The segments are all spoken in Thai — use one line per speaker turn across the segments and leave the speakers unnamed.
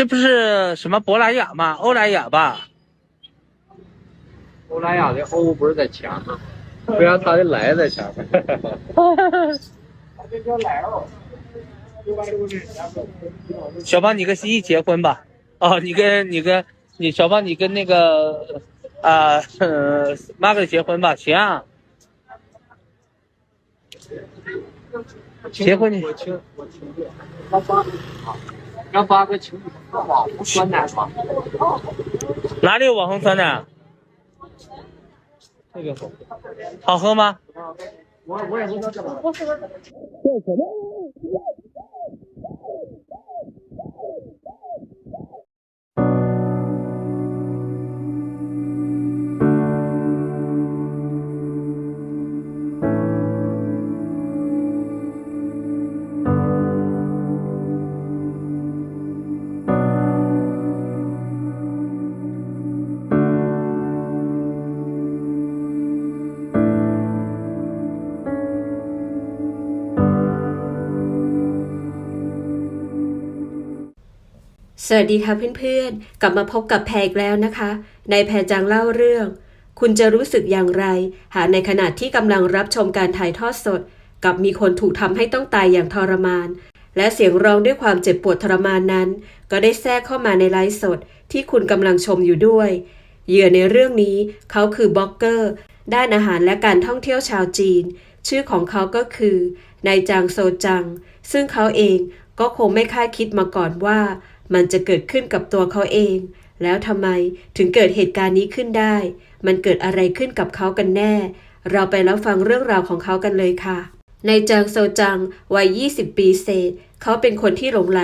这不是什么珀莱雅吗？欧莱雅吧？
欧莱雅的欧不是在前面吗？为啥他的来在前面？
小胖，你跟蜥蜴结婚吧？哦，你跟你跟你小胖，你跟那个啊呃马克结婚吧？行啊，结婚你
我听我请假，要发要发个请网红酸奶吗？
哪里有网红酸奶？
特别好。
好喝吗？
我我也不知道
สวัสดีค่ะเพื่อนๆ กลับมาพบกับแพรอีกแล้วนะคะ ในแพรจังเล่าเรื่อง คุณจะรู้สึกอย่างไร หากในขณะที่กำลังรับชมการถ่ายทอดสด กับมีคนถูกทำให้ต้องตายอย่างทรมาน และเสียงร้องด้วยความเจ็บปวดทรมานนั้น ก็ได้แทรกเข้ามาในไลฟ์สด ที่คุณกำลังชมอยู่ด้วย เหยื่อในเรื่องนี้เขาคือบล็อกเกอร์ ด้านอาหารและการท่องเที่ยวชาวจีน ชื่อของเขาก็คือนายจางโซจัง ซึ่งเขาเองก็คงไม่คาดคิดมาก่อนว่า มันจะเกิดขึ้นกับตัวเขาเอง แล้วทำไมถึงเกิดเหตุการณ์นี้ขึ้นได้ มันเกิดอะไรขึ้นกับเขากันแน่ เราไปรับฟังเรื่องราวของเขากันเลยค่ะ ในจางโซจังวัย 20 ปีเศษ เขาเป็นคนที่หลงไหล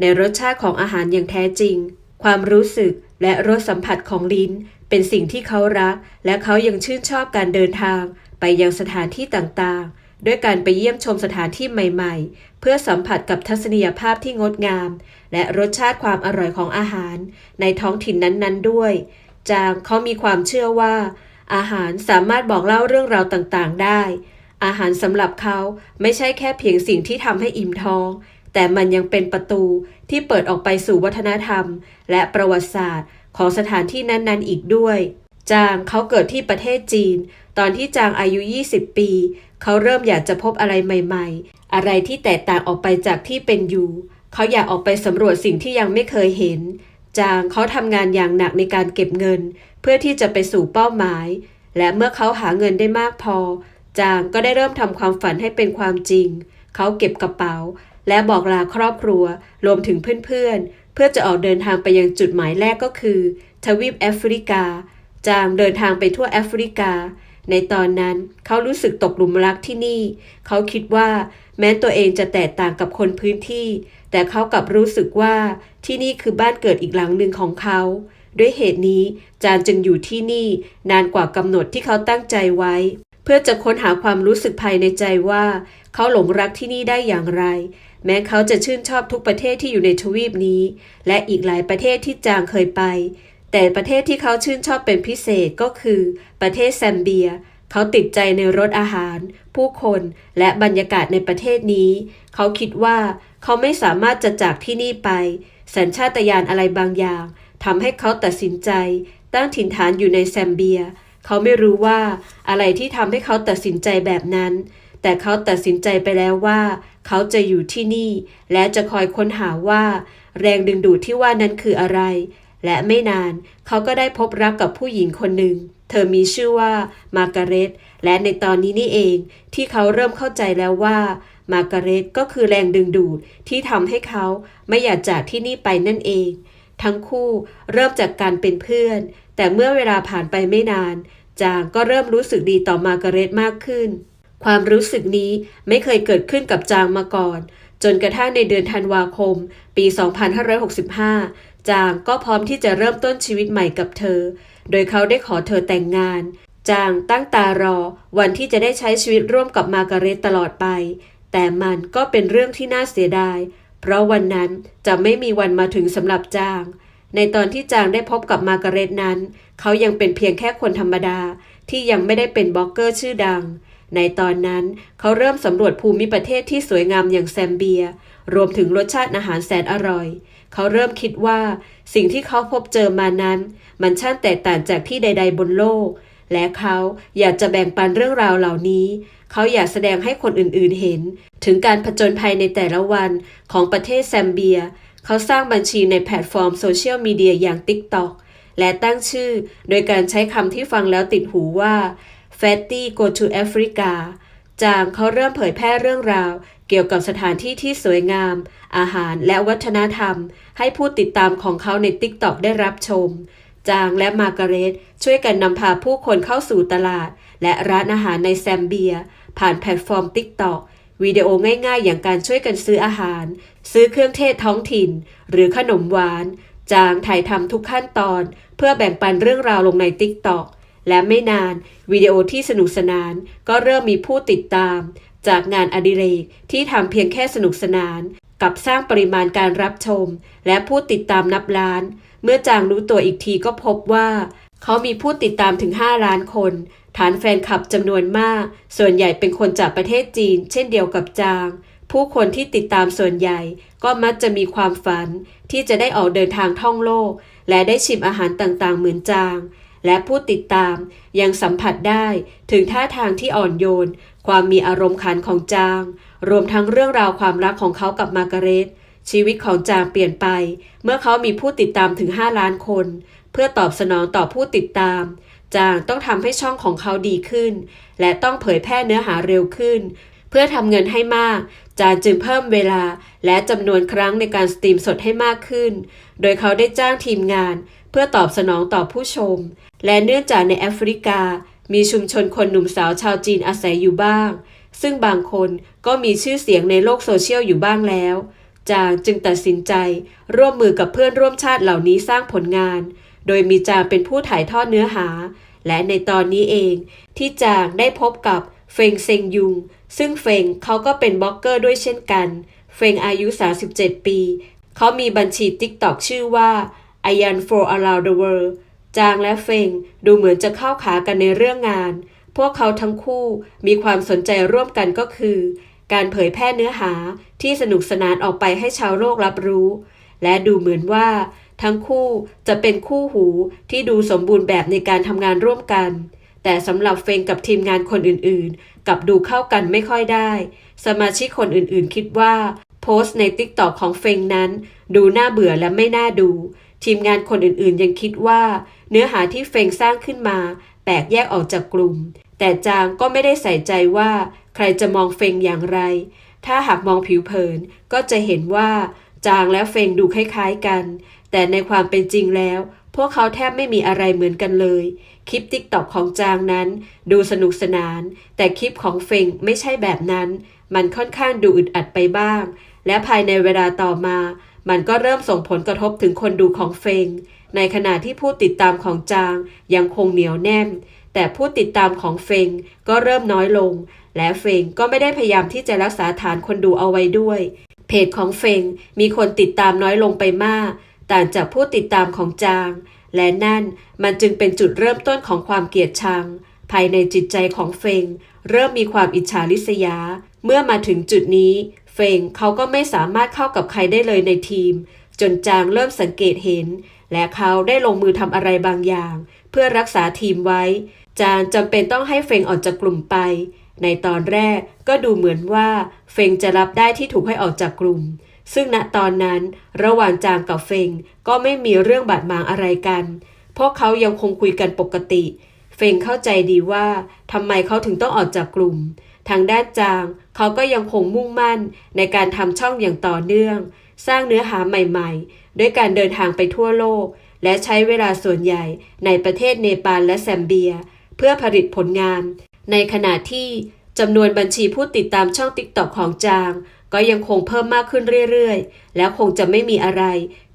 ในรสชาติของอาหารอย่างแท้จริง ความรู้สึกและรสสัมผัสของลิ้น เป็นสิ่งที่เขารัก และเขายังชื่นชอบการเดินทาง ไปยังสถานที่ต่างๆ ด้วยการไปเยี่ยมชมสถานที่ใหม่ๆ เพื่อสัมผัสกับทัศนียภาพที่งดงาม และรสชาติความอร่อยของอาหาร ในท้องถิ่นนั้น ๆ ด้วย จางเขามีความเชื่อว่า อาหารสามารถบอกเล่าเรื่องราวต่างๆ ได้ อาหารสำหรับเขาไม่ใช่แค่เพียงสิ่งที่ทำให้อิ่มท้อง แต่มันยังเป็นประตูที่เปิดออกไปสู่วัฒนธรรม และประวัติศาสตร์ของสถานที่นั้น ๆ อีกด้วย จางเขาเกิดที่ประเทศจีน ตอนที่จางอายุ 20 ปี เขาเริ่มอยากจะพบอะไรใหม่ ๆ อะไรที่แตกต่างออกไปจากที่เป็นอยู่ เขาอยากออกไปสำรวจสิ่งที่ยังไม่เคยเห็น จางเขาทำงานอย่างหนักในการเก็บเงิน เพื่อที่จะไปสู่เป้าหมาย และเมื่อเขาหาเงินได้มากพอ จางก็ได้เริ่มทำความฝันให้เป็นความจริง เขาเก็บกระเป๋า และบอกลาครอบครัว รวมถึงเพื่อนๆเพื่อจะออกเดินทางไปยังจุดหมายแรกก็คือ ทวีปแอฟริกา จางเดินทางไปทั่วแอฟริกา ในตอนนั้นเขารู้สึกตกหลุมรักที่นี่ เขาคิดว่าแม้ตัวเองจะแตกต่างกับคนพื้นที่ แต่เขากลับรู้สึกว่าที่นี่คือบ้านเกิดอีกหลังหนึ่งของเขา ด้วยเหตุนี้จานจึงอยู่ที่นี่นานกว่ากำหนดที่เขาตั้งใจไว้ เพื่อจะค้นหาความรู้สึกภายในใจว่า เขาหลงรักที่นี่ได้อย่างไรแม้เขาจะชื่นชอบทุกประเทศที่อยู่ในทวีปนี้ และอีกหลายประเทศที่จางเคยไป แต่ประเทศที่เขาชื่นชอบเป็นพิเศษก็คือ ประเทศแซมเบีย เขาติดใจในรสอาหาร ผู้คนและบรรยากาศในประเทศนี้ เขาคิดว่าเขาไม่สามารถจะจากที่นี่ไป สัญชาตญาณอะไรบางอย่างทำให้เขาตัดสินใจ ตั้งถิ่นฐานอยู่ในแซมเบีย เขาไม่รู้ว่าอะไรที่ทำให้เขาตัดสินใจแบบนั้น แต่เขาตัดสินใจไปแล้วว่า เขาจะอยู่ที่นี่ และจะคอยค้นหาว่า แรงดึงดูดที่ว่านั้นคืออะไร และไม่นานเขาก็ได้พบรักกับผู้หญิงคนหนึ่ง เธอมีชื่อว่ามาร์กาเร็ตและในตอนนี้นี่เองที่เขาเริ่มเข้าใจแล้วว่ามาร์กาเร็ตก็คือแรงดึงดูดที่ทำให้เขาไม่อยากจากที่นี่ไปนั่นเอง ทั้งคู่เริ่มจากการเป็นเพื่อน แต่เมื่อเวลาผ่านไปไม่นาน จางก็เริ่มรู้สึกดีต่อมาร์กาเร็ตมากขึ้น ความรู้สึกนี้ไม่เคยเกิดขึ้นกับจางมาก่อน จนกระทั่งในเดือนธันวาคม ปี 2565 จางก็พร้อมที่จะเริ่มต้นชีวิตใหม่กับเธอ โดยเขาได้ขอเธอแต่งงาน จางตั้งตารอวันที่จะได้ใช้ชีวิตร่วมกับมาร์กาเร็ตตลอดไป แต่มันก็เป็นเรื่องที่น่าเสียดาย เพราะวันนั้นจะไม่มีวันมาถึงสำหรับจาง ในตอนที่จางได้พบกับมาร์กาเร็ตนั้น เขายังเป็นเพียงแค่คนธรรมดาที่ยังไม่ได้เป็นบล็อกเกอร์ชื่อดัง ในตอนนั้นเขาเริ่มสำรวจภูมิประเทศที่สวยงามอย่างแซมเบีย รวมถึงรสชาติอาหารแสนอร่อย เขาเริ่มคิดว่าสิ่งที่เขาพบเจอมานั้น มันช่างแตกต่างจากที่ใด ๆ บนโลก และเขาอยากจะแบ่งปันเรื่องราวเหล่านี้ เขาอยากแสดงให้คนอื่นๆเห็น ถึงการผจญภัยในแต่ละวันของประเทศแซมเบีย เขาสร้างบัญชีในแพลตฟอร์มโซเชียลมีเดียอย่าง TikTok และตั้งชื่อโดยการใช้คำที่ฟังแล้วติดหูว่า Fatty Go to Africa จางเขาเริ่มเผยแพร่เรื่องราว เกี่ยวกับสถานที่ที่สวยงาม อาหารและวัฒนธรรม ให้ผู้ติดตามของเขาใน TikTok ได้รับชม จางและมาร์กาเร็ตช่วยกันนำพาผู้คนเข้าสู่ตลาด และร้านอาหารในแซมเบีย ผ่านแพลตฟอร์ม TikTok วิดีโอง่ายๆ อย่างการช่วยกันซื้ออาหาร ซื้อเครื่องเทศท้องถิ่น หรือขนมหวาน จางถ่ายทำทุกขั้นตอน เพื่อแบ่งปันเรื่องราวลงใน TikTok และไม่นานวิดีโอที่สนุกสนานก็เริ่มมีผู้ติดตาม จากงานอดิเรกที่ทำเพียงแค่สนุกสนาน กับสร้างปริมาณการรับชม และผู้ติดตามนับล้าน เมื่อจางรู้ตัวอีกทีก็พบว่า เขามีผู้ติดตามถึง 5 ล้านคน ฐานแฟนคลับจำนวนมาก ส่วนใหญ่เป็นคนจากประเทศจีน เช่นเดียวกับจาง ผู้คนที่ติดตามส่วนใหญ่ ก็มักจะมีความฝัน ที่จะได้ออกเดินทางท่องโลก และได้ชิมอาหารต่างๆ เหมือนจาง และผู้ติดตามยังสัมผัสได้ถึงท่าทางที่อ่อนโยน ความมีอารมณ์ขันของจาง รวมทั้งเรื่องราวความรักของเขากับมาร์กาเร็ตชีวิตของจางเปลี่ยนไป เมื่อเขามีผู้ติดตามถึง 5 ล้านคน เพื่อตอบสนองต่อผู้ติดตาม จางต้องทำให้ช่องของเขาดีขึ้น และต้องเผยแพร่เนื้อหาเร็วขึ้น พื่อทำเงินให้มาก จางจึงเพิ่มเวลาและจำนวนครั้งในการสตรีมสดให้มากขึ้น โดยเขาได้จ้างทีมงาน เพื่อตอบสนองต่อผู้ชม และเนื่องจากในแอฟริกา มีชุมชนคนหนุ่มสาวชาวจีนอาศัยอยู่บ้าง ซึ่งบางคนก็มีชื่อเสียงในโลกโซเชียลอยู่บ้างแล้ว จางจึงตัดสินใจ ร่วมมือกับเพื่อนร่วมชาติเหล่านี้สร้างผลงาน โดยมีจางเป็นผู้ถ่ายทอดเนื้อหา และในตอนนี้เอง ที่จางได้พบกับ เฟงเซงยุง ซึ่งเฟงเขาก็เป็นบล็อกเกอร์ด้วยเช่นกัน เฟงอายุ 37 ปี เขามีบัญชี TikTok ชื่อว่า Ayan for Around the World จางและเฟงดูเหมือนจะเข้าขากันในเรื่องงาน พวกเขาทั้งคู่มีความสนใจร่วมกันก็คือ การเผยแพร่เนื้อหาที่สนุกสนานออกไปให้ชาวโลกรับรู้ และดูเหมือนว่า ทั้งคู่จะเป็นคู่หูที่ดูสมบูรณ์แบบในการทำงานร่วมกัน แต่สำหรับเฟงกับทีมงานคนอื่นๆ กับดูเข้ากันไม่ค่อยได้ สมาชิกคนอื่นๆ คิดว่า โพสต์ใน TikTok ของเฟงนั้น ดูน่าเบื่อและไม่น่าดู ทีมงานคนอื่นๆ ยังคิดว่า เนื้อหาที่เฟงสร้างขึ้นมาแตกแยกออกจากกลุ่ม แต่จางก็ไม่ได้ใส่ใจว่า ใครจะมองเฟงอย่างไร ถ้าหากมองผิวเผินก็จะเห็นว่าจางและเฟงดูคล้ายๆกัน แต่ในความเป็นจริงแล้ว พวกเขาแทบไม่มีอะไรเหมือนกันเลย คลิปติ๊กต็อกของจางนั้น ดูสนุกสนาน แต่คลิปของเฟงไม่ใช่แบบนั้น มันค่อนข้างดูอึดอัดไปบ้าง และภายในเวลาต่อมา มันก็เริ่มส่งผลกระทบถึงคนดูของเฟง ในขณะที่ผู้ติดตามของจางยังคงเหนียวแน่น แต่ผู้ติดตามของเฟงก็เริ่มน้อยลง และเฟงก็ไม่ได้พยายามที่จะรักษาฐานคนดูเอาไว้ด้วย เพจของเฟงมีคนติดตามน้อยลงไปมาก ต่างจากผู้ติดตามของจาง และนั่นมันจึงเป็นจุดเริ่มต้นของความเกลียดชัง ภายในจิตใจของเฟง เริ่มมีความอิจฉาริษยา เมื่อมาถึงจุดนี้ เฟงเขาก็ไม่สามารถเข้ากับใครได้เลยในทีม จนจางเริ่มสังเกตเห็น และเขาได้ลงมือทำอะไรบางอย่าง เพื่อรักษาทีมไว้ จางจำเป็นต้องให้เฟงออกจากกลุ่มไป ในตอนแรกก็ดูเหมือนว่า เฟงจะรับได้ที่ถูกให้ออกจากกลุ่ม ซึ่งณตอนนั้นระหว่างจางกับเฟงก็ไม่มีเรื่องบาดหมางอะไรกัน เพวกเขายังคงคุยกันปกติ เฟงเข้าใจดีว่าทำไมเขาถึงต้องออกจากกลุ่ม ทางด้านจางเขาก็ยังคงมุ่งมั่นในการทำช่องอย่างต่อเนื่อง สร้างเนื้อหาใหม่ๆ ด้วยการเดินทางไปทั่วโลก และใช้เวลาส่วนใหญ่ในประเทศเนปาลและแซมเบีย เพื่อผลิตผลงาน ในขณะที่จำนวนบัญชีผู้ติดตามช่อง TikTok ของจาง ก็ยังคงเพิ่มมากขึ้นเรื่อยๆ แล้วคงจะไม่มีอะไร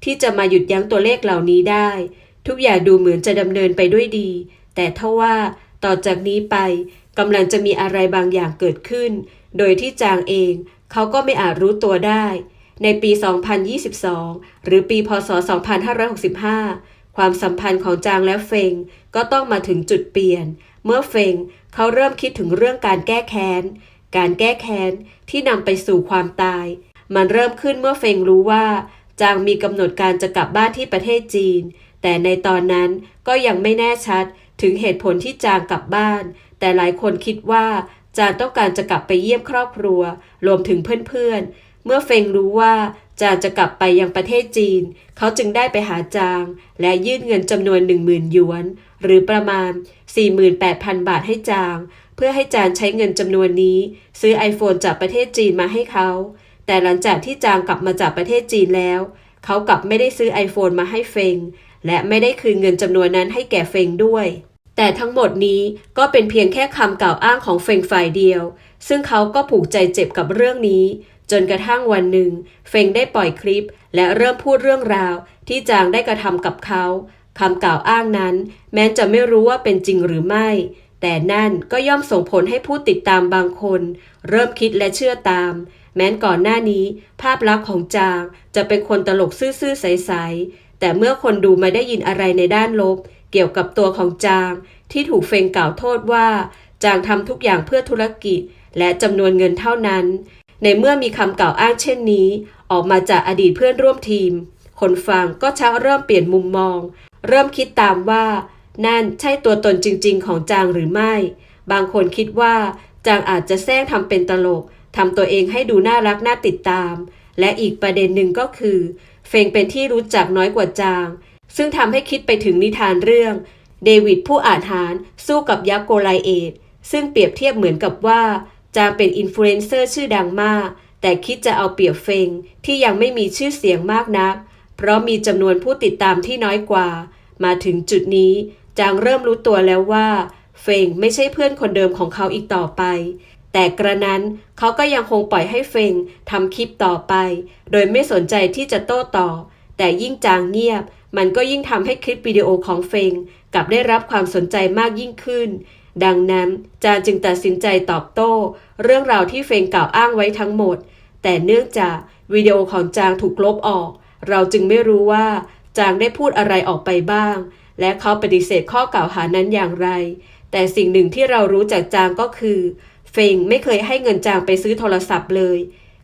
ที่จะมาหยุดยั้งตัวเลขเหล่านี้ได้ ทุกอย่างดูเหมือนจะดำเนินไปด้วยดี แต่ถ้าว่าต่อจากนี้ไปกำลังจะมีอะไรบางอย่างเกิดขึ้น โดยที่จางเองเขาก็ไม่อาจรู้ตัวได้ ในปี 2022 หรือปี พศ 2565 ความสัมพันธ์ของจางและเฟงก็ต้องมาถึงจุดเปลี่ยน เมื่อเฟงเขาเริ่มคิดถึงเรื่องการแก้แค้น การแก้แค้นที่นำไปสู่ความตาย มันเริ่มขึ้นเมื่อเฟงรู้ว่า จางมีกำหนดการจะกลับบ้านที่ประเทศจีน แต่ในตอนนั้นก็ยังไม่แน่ชัดถึงเหตุผลที่จางกลับบ้าน แต่หลายคนคิดว่า จางต้องการจะกลับไปเยี่ยมครอบครัว รวมถึงเพื่อนๆ เมื่อเฟงรู้ว่าจางจะกลับไปยังประเทศจีน เขาจึงได้ไปหาจาง และยื่นเงินจำนวน 10,000หยวน หรือประมาณ 48,000 บาทให้จาง พื่อให้จางใช้เงินจำนวนนี้ ซื้อ iPhone จากประเทศจีนมาให้เขา แต่หลังจากที่จางกลับมาจากประเทศจีนแล้ว เขากลับไม่ได้ซื้อ iPhone มาให้เฟง และไม่ได้คืนเงินจำนวนนั้นให้แก่เฟงด้วย แต่ทั้งหมดนี้ก็เป็นเพียงแค่คำกล่าวอ้างของเฟงฝ่ายเดียว ซึ่งเขาก็ผูกใจเจ็บกับเรื่องนี้ จนกระทั่งวันหนึ่ง เฟงได้ปล่อยคลิป และเริ่มพูดเรื่องราว ที่จางได้กระทำกับเขาคำกล่าวอ้างนั้น แม้จะไม่รู้ว่าเป็นจริงหรือไม่ แต่นั่นก็ย่อมส่งผลให้ผู้ติดตามบางคน เริ่มคิดและเชื่อตาม แม้นก่อนหน้านี้ ภาพลักษณ์ของจางจะเป็นคนตลกซื่อๆใสๆแต่เมื่อคนดูมาได้ยินอะไรในด้านลบ เกี่ยวกับตัวของจาง ที่ถูกเฟงกล่าวโทษว่า จางทำทุกอย่างเพื่อธุรกิจ และจำนวนเงินเท่านั้น ในเมื่อมีคำกล่าวอ้างเช่นนี้ ออกมาจากอดีตเพื่อนร่วมทีม คนฟังก็ชักเริ่มเปลี่ยนมุมมอง เริ่มคิดตามว่า นั่นใช่ตัวตนจริง ๆ ของจางหรือไม่ บางคนคิดว่า จางอาจจะแซงทำเป็นตลกทำตัวเองให้ดูน่ารักน่าติดตาม และอีกประเด็นหนึ่งก็คือ เฟงเป็นที่รู้จักน้อยกว่าจาง ซึ่งทำให้คิดไปถึงนิทานเรื่อง เดวิดผู้อาจหารสู้กับยักษ์โกไลเอตซึ่งเปรียบเทียบเหมือนกับว่าจางเป็นอินฟลูเอนเซอร์ชื่อดังมาก แต่คิดจะเอาเปรียบเฟงที่ยังไม่มีชื่อเสียงมากนัก เพราะมีจำนวนผู้ติดตามที่น้อยกว่า มาถึงจุดนี้ จางเริ่มรู้ตัวแล้วว่า เฟงไม่ใช่เพื่อนคนเดิมของเขาอีกต่อไป แต่กระนั้นเขาก็ยังคงปล่อยให้เฟงทำคลิปต่อไป โดยไม่สนใจที่จะโต้ตอบแต่ยิ่งจางเงียบ มันก็ยิ่งทำให้คลิปวิดีโอของเฟงกลับได้รับความสนใจมากยิ่งขึ้น ดังนั้นจางจึงตัดสินใจตอบโต้ เรื่องราวที่เฟงกล่าวอ้างไว้ทั้งหมด แต่เนื่องจากวิดีโอของจางถูกลบออก เราจึงไม่รู้ว่าจางได้พูดอะไรออกไปบ้าง และเขาปฏิเสธข้อกล่าวหานั้นอย่างไร แต่สิ่งหนึ่งที่เรารู้จากจางก็คือ เฟงไม่เคยให้เงินจางไปซื้อโทรศัพท์เลย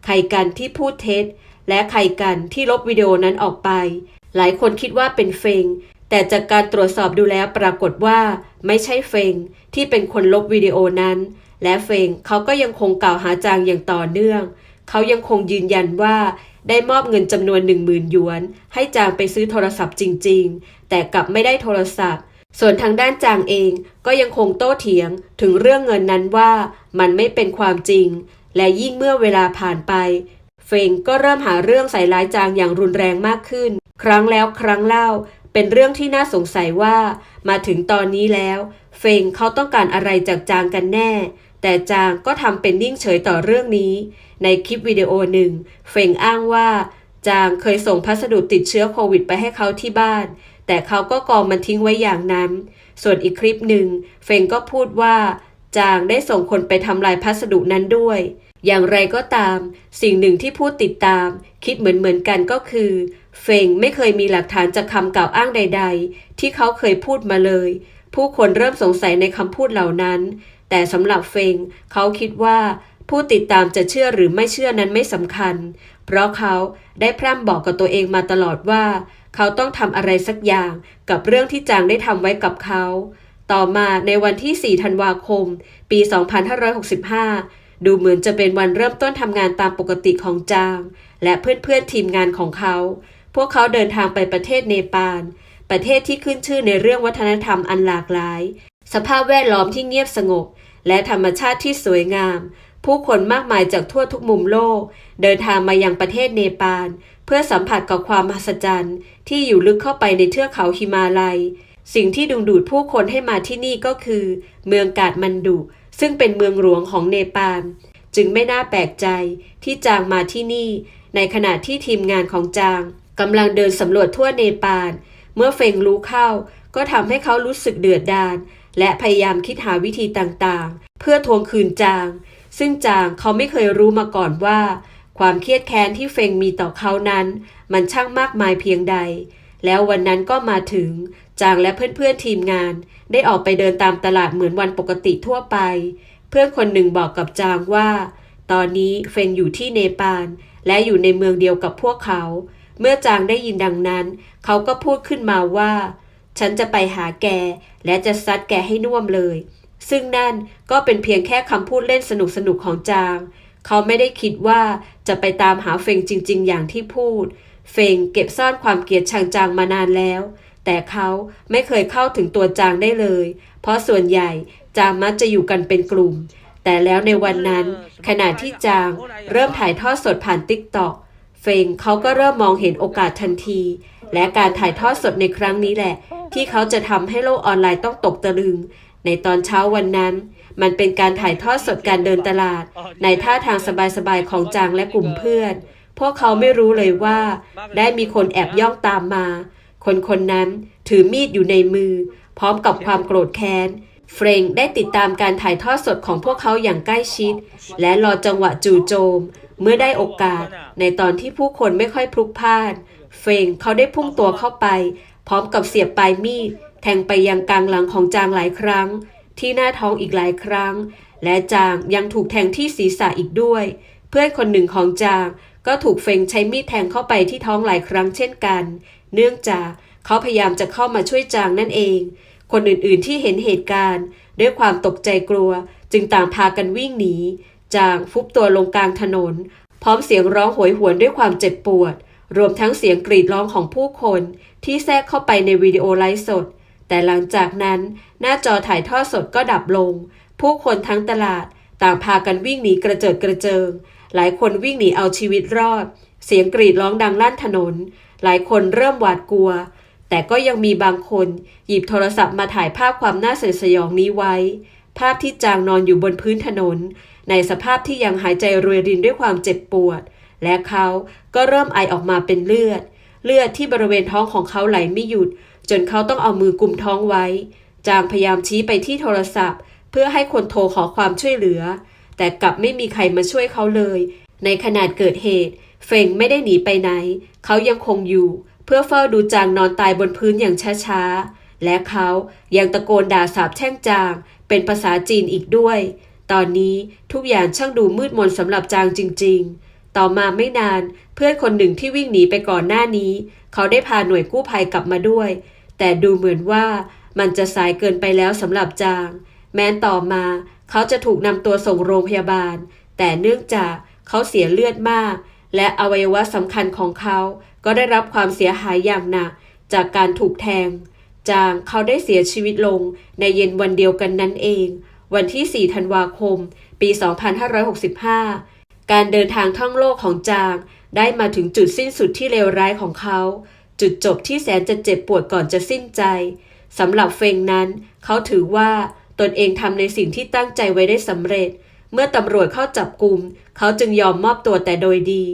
ใครกันที่พูดเท็จ และใครกันที่ลบวิดีโอนั้นออกไป หลายคนคิดว่าเป็นเฟง แต่จากการตรวจสอบดูแล้วปรากฏว่า ไม่ใช่เฟงที่เป็นคนลบวิดีโอนั้น และเฟงเขาก็ยังคงกล่าวหาจางอย่างต่อเนื่อง เขายังคงยืนยันว่าได้มอบเงินจำนวนหนึ่งหมื่นหยวน ให้จางไปซื้อโทรศัพท์จริง ๆ แต่กลับไม่ได้โทรศัพท์ ส่วนทางด้านจางเองก็ยังคงโต้เถียงถึงเรื่องเงินนั้นว่ามันไม่เป็นความจริง และยิ่งเมื่อเวลาผ่านไป เฟงก็เริ่มหาเรื่องใส่ร้ายจางอย่างรุนแรงมากขึ้น ครั้งแล้วครั้งเล่า เป็นเรื่องที่น่าสงสัยว่า มาถึงตอนนี้แล้ว เฟงเขาต้องการอะไรจากจางกันแน่ แต่จางก็ทำเป็นนิ่งเฉยต่อเรื่องนี้ ในคลิปวิดีโอหนึ่งเฟงอ้างว่า จางเคยส่งพัสดุติดเชื้อโควิดไปให้เขาที่บ้าน แต่เขาก็กองมันทิ้งไว้อย่างนั้น ส่วนอีกคลิปหนึ่งเฟงก็พูดว่า จางได้ส่งคนไปทำลายพัสดุนั้นด้วย อย่างไรก็ตาม สิ่งหนึ่งที่ผู้ติดตาม คิดเหมือนเหมือนๆกันก็คือ เฟงไม่เคยมีหลักฐานจากคำกล่าวอ้างใด ๆ ที่เขาเคยพูดมาเลย ผู้คนเริ่มสงสัยในคำพูดเหล่านั้นแต่สำหรับเฟงเขาคิดว่า ผู้ติดตามจะเชื่อหรือไม่เชื่อนั้นไม่สำคัญ เพราะเขาได้พร่ำบอกกับตัวเองมาตลอดว่า เขาต้องทำอะไรสักอย่างกับเรื่องที่จางได้ทำไว้กับเขา ต่อมาในวันที่ 4 ธันวาคม ปี 2565 ดูเหมือนจะเป็นวันเริ่มต้นทำงานตามปกติของจาง และเพื่อนๆทีมงานของเขา พวกเขาเดินทางไปประเทศเนปาล ประเทศที่ขึ้นชื่อในเรื่องวัฒนธรรมอันหลากหลาย สภาพแวดล้อมที่เงียบสงบและธรรมชาติที่สวยงาม ผู้คนมากมายจากทั่วทุกมุมโลก เดินทางมายังประเทศเนปาล เพื่อสัมผัสกับความมหัศจรรย์ ที่อยู่ลึกเข้าไปในเทือกเขาหิมาลัย สิ่งที่ดึงดูดผู้คนให้มาที่นี่ก็คือ เมืองกาดมันดุ ซึ่งเป็นเมืองหลวงของเนปาล จึงไม่น่าแปลกใจที่จางมาที่นี่ ในขณะที่ทีมงานของจางกำลังเดินสำรวจทั่วเนปาล เมื่อเฟงรู้เข้า ก็ทำให้เขารู้สึกเดือดดาลและพยายามคิดหาวิธีต่างๆ เพื่อทวงคืนจาง ซึ่งจางเขาไม่เคยรู้มาก่อนว่า ความเครียดแค้นที่เฟงมีต่อเขานั้น มันช่างมากมายเพียงใด แล้ววันนั้นก็มาถึง จางและเพื่อนๆทีมงาน ได้ออกไปเดินตามตลาดเหมือนวันปกติทั่วไป เพื่อนคนหนึ่งบอกกับจางว่า ตอนนี้เฟงอยู่ที่เนปาลและอยู่ในเมืองเดียวกับพวกเขา เมื่อจางได้ยินดังนั้น เขาก็พูดขึ้นมาว่า ฉันจะไปหาแกและจะซัดแกให้น่วมเลย ซึ่งนั่นก็เป็นเพียงแค่คำพูดเล่นสนุกๆของจาง เขาไม่ได้คิดว่าจะไปตามหาเฟงจริง ๆ อย่างที่พูด เฟงเก็บซ่อนความเกลียดชังจางมานานแล้ว แต่เขาไม่เคยเข้าถึงตัวจางได้เลย เพราะส่วนใหญ่จางมักจะอยู่กันเป็นกลุ่ม แต่แล้วในวันนั้น ขณะที่จางเริ่มถ่ายทอดสดผ่านติ๊กต็อกเฟงเขาก็เริ่มมองเห็นโอกาสทันที และการถ่ายทอดสดในครั้งนี้แหละ ที่เขาจะทำให้โลกออนไลน์ต้องตกตะลึง ในตอนเช้าวันนั้น มันเป็นการถ่ายทอดสดการเดินตลาด ในท่าทางสบายๆของจางและกลุ่มเพื่อน พวกเขาไม่รู้เลยว่า ได้มีคนแอบย่องตามมา คนคนนั้นถือมีดอยู่ในมือ พร้อมกับความโกรธแค้นเฟรงได้ติดตามการถ่ายทอดสดของพวกเขาอย่างใกล้ชิด และรอจังหวะจู่โจม เมื่อได้โอกาส ในตอนที่ผู้คนไม่ค่อยพลุกพล่าน เฟรงเขาได้พุ่งตัวเข้าไป พร้อมกับเสียบปลายมีด แทงไปยังกลางหลังของจางหลายครั้ง ที่หน้าท้องอีกหลายครั้ง และจางยังถูกแทงที่ศีรษะอีกด้วย เพื่อนคนหนึ่งของจางก็ถูกเฟงใช้มีดแทงเข้าไปที่ท้องหลายครั้งเช่นกัน เนื่องจากเขาพยายามจะเข้ามาช่วยจางนั่นเอง คนอื่นๆที่เห็นเหตุการณ์ ด้วยความตกใจกลัว จึงต่างพากันวิ่งหนี จางฟุบตัวลงกลางถนน พร้อมเสียงร้องโหยหวนด้วยความเจ็บปวด รวมทั้งเสียงกรีดร้องของผู้คนที่แทรกเข้าไปในวิดีโอไลฟ์สด แต่หลังจากนั้นหน้าจอถ่ายทอดสดก็ดับลง ผู้คนทั้งตลาดต่างพากันวิ่งหนีกระเจิดกระเจิง หลายคนวิ่งหนีเอาชีวิตรอด เสียงกรีดร้องดังลั่นถนน หลายคนเริ่มหวาดกลัว แต่ก็ยังมีบางคนหยิบโทรศัพท์มาถ่ายภาพความน่าสยดสยองนี้ไว้ ภาพที่จางนอนอยู่บนพื้นถนน ในสภาพที่ยังหายใจรวยรินด้วยความเจ็บปวด และเขาก็เริ่มไอออกมาเป็นเลือด เลือดที่บริเวณท้องของเขาไหลไม่หยุด จนเขาต้องเอามือกุมท้องไว้ จางพยายามชี้ไปที่โทรศัพท์ เพื่อให้คนโทรขอความช่วยเหลือ แต่กลับไม่มีใครมาช่วยเขาเลย ในขณะเกิดเหตุ เฟงไม่ได้หนีไปไหน เขายังคงอยู่ เพื่อเฝ้าดูจางนอนตายบนพื้นอย่างช้าๆ และเขายังตะโกนด่าสาบแช่งจาง เป็นภาษาจีนอีกด้วย ตอนนี้ทุกอย่างช่างดูมืดมนสำหรับจางจริง ๆต่อมาไม่นานเพื่อนคนหนึ่งที่วิ่งหนีไปก่อนหน้านี้ เขาได้พาหน่วยกู้ภัยกลับมาด้วย แต่ดูเหมือนว่ามันจะสายเกินไปแล้วสำหรับจาง แม้นต่อมาเขาจะถูกนำตัวส่งโรงพยาบาล แต่เนื่องจากเขาเสียเลือดมาก และอวัยวะสำคัญของเขาก็ได้รับความเสียหายอย่างหนักจากการถูกแทง จางเขาได้เสียชีวิตลงในเย็นวันเดียวกันนั้นเอง วันที่ 4 ธันวาคม ปี 2565 การเดินทางท่องโลกของจางได้มาถึงจุดสิ้นสุดที่เลวร้ายของเขา จุดจบที่แสนจะเจ็บปวดก่อนจะสิ้นใจสำหรับเฟงนั้น เขาถือว่าตนเองทำในสิ่งที่ตั้งใจไว้ได้สำเร็จ เมื่อตำรวจเข้าจับกลุ่มเขาจึงยอมมอบตัวแต่โดยดี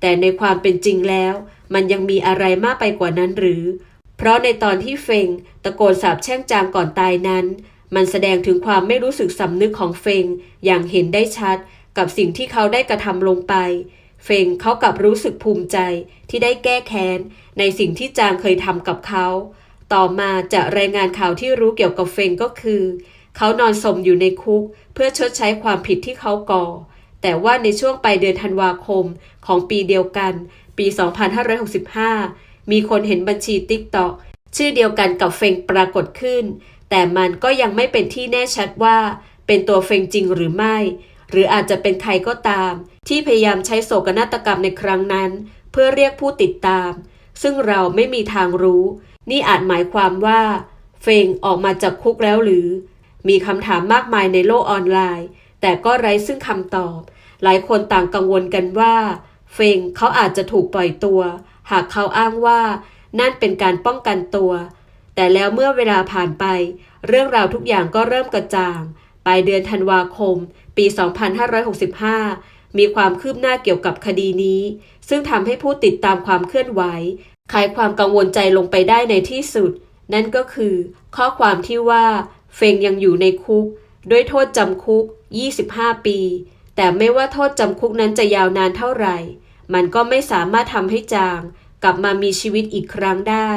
แต่ในความเป็นจริงแล้ว มันยังมีอะไรมากไปกว่านั้นหรือ เพราะในตอนที่เฟงตะโกนสาบแช่งจางก่อนตายนั้น มันแสดงถึงความไม่รู้สึกสำนึกของเฟงอย่างเห็นได้ชัด กับสิ่งที่เขาได้กระทำลงไป เฟงเขากับรู้สึกภูมิใจที่ได้แก้แค้น ในสิ่งที่จางเคยทำกับเขา ต่อมาจากรายงานข่าวที่รู้เกี่ยวกับเฟงก็คือ เขานอนสมอยู่ในคุก เพื่อชดใช้ความผิดที่เขาก่อ แต่ว่าในช่วงปลายเดือนธันวาคมของปีเดียวกัน ปี 2565 มีคนเห็นบัญชีติ๊กต็อกชื่อเดียวกันกับเฟงปรากฏขึ้น แต่มันก็ยังไม่เป็นที่แน่ชัดว่า เป็นตัวเฟงจริงหรือไม่ หรืออาจจะเป็นใครก็ตาม ที่พยายามใช้โศกนาฏกรรมในครั้งนั้น เพื่อเรียกผู้ติดตาม ซึ่งเราไม่มีทางรู้ นี่อาจหมายความว่า เฟงออกมาจากคุกแล้วหรือ มีคำถามมากมายในโลกออนไลน์ แต่ก็ไร้ซึ่งคำตอบ หลายคนต่างกังวลกันว่า เฟงเขาอาจจะถูกปล่อยตัว หากเขาอ้างว่านั่นเป็นการป้องกันตัว แต่แล้วเมื่อเวลาผ่านไป เรื่องราวทุกอย่างก็เริ่มกระจ่าง ปลายเดือนธันวาคม ปี 2565 มีความคืบหน้าเกี่ยวกับคดีนี้ ซึ่งทำให้ผู้ติดตามความเคลื่อนไหวคลายความกังวลใจลงไปได้ในที่สุด นั่นก็คือ ข้อความที่ว่า เฟงยังอยู่ในคุก ด้วยโทษจำคุก 25 ปี แต่ไม่ว่าโทษจำคุกนั้นจะยาวนานเท่าไหร่ มันก็ไม่สามารถทำให้จาง กลับมามีชีวิตอีกครั้งได้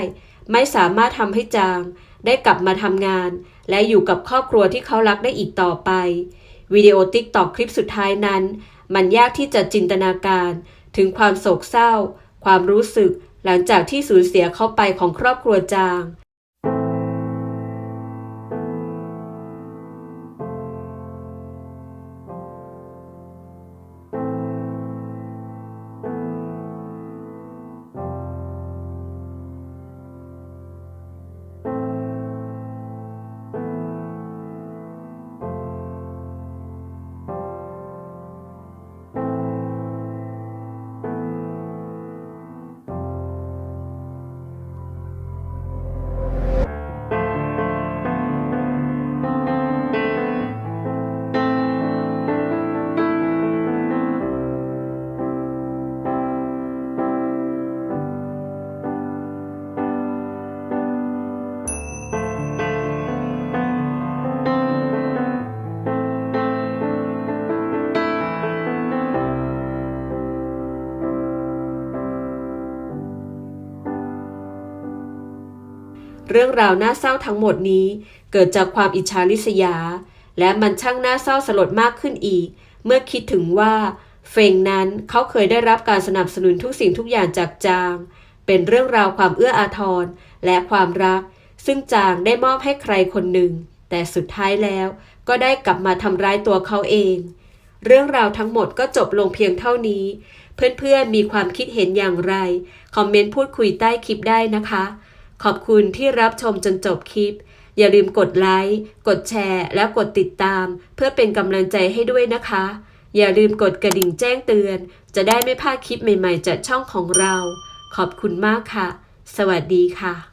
ไม่สามารถทำให้จาง ได้กลับมาทำงาน และอยู่กับครอบครัวที่เขารักได้อีกต่อไปวิดีโอติ๊กตอกคลิปสุดท้ายนั้น มันยากที่จะจินตนาการ ถึงความโศกเศร้า ความรู้สึกหลังจากที่สูญเสียเข้าไปของครอบครัวจาง เรื่องราวน่าเศร้าทั้งหมดนี้ เกิดจากความอิจฉาริษยา และมันช่างน่าเศร้าสลดมากขึ้นอีก เมื่อคิดถึงว่าเฟงนั้นเขาเคยได้รับการสนับสนุนทุกสิ่งทุกอย่างจากจาง เป็นเรื่องราวความเอื้ออาทรและความรัก ซึ่งจางได้มอบให้ใครคนหนึ่ง แต่สุดท้ายแล้วก็ได้กลับมาทำร้ายตัวเขาเอง เรื่องราวทั้งหมดก็จบลงเพียงเท่านี้ เพื่อนๆมีความคิดเห็นอย่างไร คอมเมนต์พูดคุยใต้คลิปได้นะคะ ขอบคุณที่รับชมจนจบคลิป อย่าลืมกดไลค์ กดแชร์ และกดติดตาม เพื่อเป็นกำลังใจให้ด้วยนะคะ อย่าลืมกดกระดิ่งแจ้งเตือน จะได้ไม่พลาดคลิปใหม่ๆจากช่องของเรา ขอบคุณมากค่ะ สวัสดีค่ะ